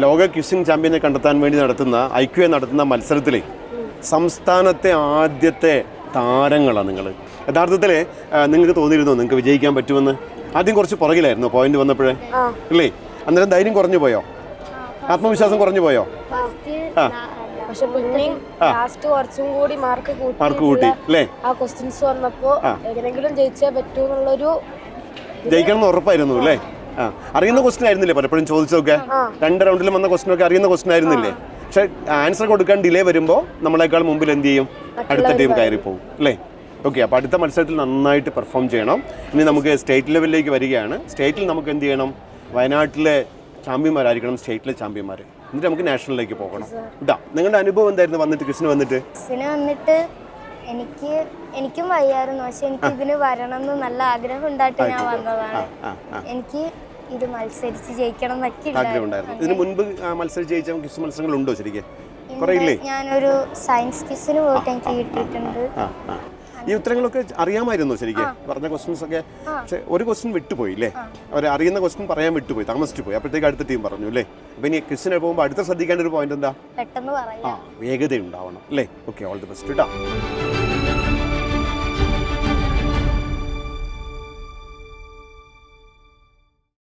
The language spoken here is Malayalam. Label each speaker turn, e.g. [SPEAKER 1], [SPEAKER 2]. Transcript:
[SPEAKER 1] ലോക ക്യുസിംഗ് ചാമ്പ്യനെ കണ്ടെത്താൻ വേണ്ടി നടത്തുന്ന ഐ ക്യു എ നടത്തുന്ന മത്സരത്തിൽ സംസ്ഥാനത്തെ ആദ്യത്തെ താരങ്ങളാണ് നിങ്ങൾ യഥാർത്ഥത്തിൽ നിങ്ങൾക്ക് തോന്നിയിരുന്നോ നിങ്ങൾക്ക് വിജയിക്കാൻ പറ്റുമെന്ന്? ആദ്യം കുറച്ച് പുറകിലായിരുന്നു പോയിന്റ് വന്നപ്പോഴേ അല്ലേ അന്നേരം ധൈര്യം കുറഞ്ഞു പോയോ? ആത്മവിശ്വാസം കുറഞ്ഞു പോയോ? ആ.
[SPEAKER 2] പക്ഷെ ലാസ്റ്റ് കുറച്ചും കൂടി മാർക്ക് കൂട്ടി
[SPEAKER 1] മാർക്ക് കൂട്ടി അല്ലേ
[SPEAKER 2] ആ ക്വസ്റ്റ്യൻസ് വന്നപ്പോ എങ്ങനെങ്കിലും ജയിച്ചേ പറ്റൂ എന്നുള്ളൊരു
[SPEAKER 1] ജയിക്കണം എന്ന് ഉറപ്പായിരുന്നു അല്ലേ അറിയുന്ന ക്വസ്റ്റൻ ആയിരുന്നില്ലേ പലപ്പോഴും ചോദിച്ചതൊക്കെ? രണ്ട് റൗണ്ടിലും വന്ന ക്വസ്റ്റൻ ഒക്കെ അറിയുന്ന ക്വസ്റ്റൻ ആയിരുന്നില്ലേ? പക്ഷെ ആൻസർ കൊടുക്കാൻ ഡിലേ വരുമ്പോൾ നമ്മളെക്കാൾ മുമ്പിൽ എന്ത് ചെയ്യും? അടുത്ത ടീം കയറി പോകും അല്ലേ? ഓക്കെ അപ്പോൾ അടുത്ത മത്സരത്തിൽ നന്നായിട്ട് പെർഫോം ചെയ്യണം. ഇനി നമുക്ക് സ്റ്റേറ്റ് ലെവലിലേക്ക് വരികയാണ്. സ്റ്റേറ്റിൽ നമുക്ക് എന്ത് ചെയ്യണം? വയനാട്ടിലെ ചാമ്പ്യന്മാരായിരിക്കണം സ്റ്റേറ്റിലെ ചാമ്പ്യന്മാർ എന്നിട്ട് നമുക്ക് നാഷണലിലേക്ക് പോകണം. ഇതാ നിങ്ങളുടെ അനുഭവം എന്തായിരുന്നു? വന്നിട്ട് കൃഷ്ണ വന്നിട്ട്?
[SPEAKER 3] വന്നിട്ട് എനിക്ക് എനിക്കും വയ്യായിരുന്നു. പക്ഷെ എനിക്ക് ഇതിന് വരണം എന്ന് നല്ല ആഗ്രഹം ഉണ്ടായിട്ട് ഞാൻ വന്നതാണ്. എനിക്ക് ഇത് മത്സരിച്ച് ജയിക്കണം എന്നൊക്കെ
[SPEAKER 1] ഇതിന് മുൻപ് ആ, മത്സരിച്ച് ജയിച്ച ക്വിസ് മത്സരങ്ങൾ ഉണ്ടോ ശരിക്കും
[SPEAKER 3] ഞാനൊരു സയൻസ് കിസിന് പോയിട്ട് എനിക്ക് കിട്ടിയിട്ടുണ്ട്.
[SPEAKER 1] ഈ ഉത്തരങ്ങളൊക്കെ അറിയാമായിരുന്നു ശരിക്കും? പറഞ്ഞ ക്വസ്റ്റ്യൻസ് ഒക്കെ? പക്ഷെ ഒരു ക്വസ്റ്റ്യൻ വിട്ടുപോയി അല്ലേ അവർ അറിയുന്ന ക്വസ്റ്റ്യൻ പറയാൻ വിട്ടുപോയി താമസിച്ചു പോയി. അപ്പോഴത്തേക്ക് അടുത്ത ടീം പറഞ്ഞു അല്ലേ അപ്പൊ ഇനി ക്വസ്റ്റിനെ പോകുമ്പോൾ അടുത്ത ശ്രദ്ധിക്കേണ്ട ഒരു പോയിന്റ് എന്താ? ആ വേഗത ഉണ്ടാവണം അല്ലേ ഓക്കെ ഓൾ ദി ബെസ്റ്റ് കേട്ടോ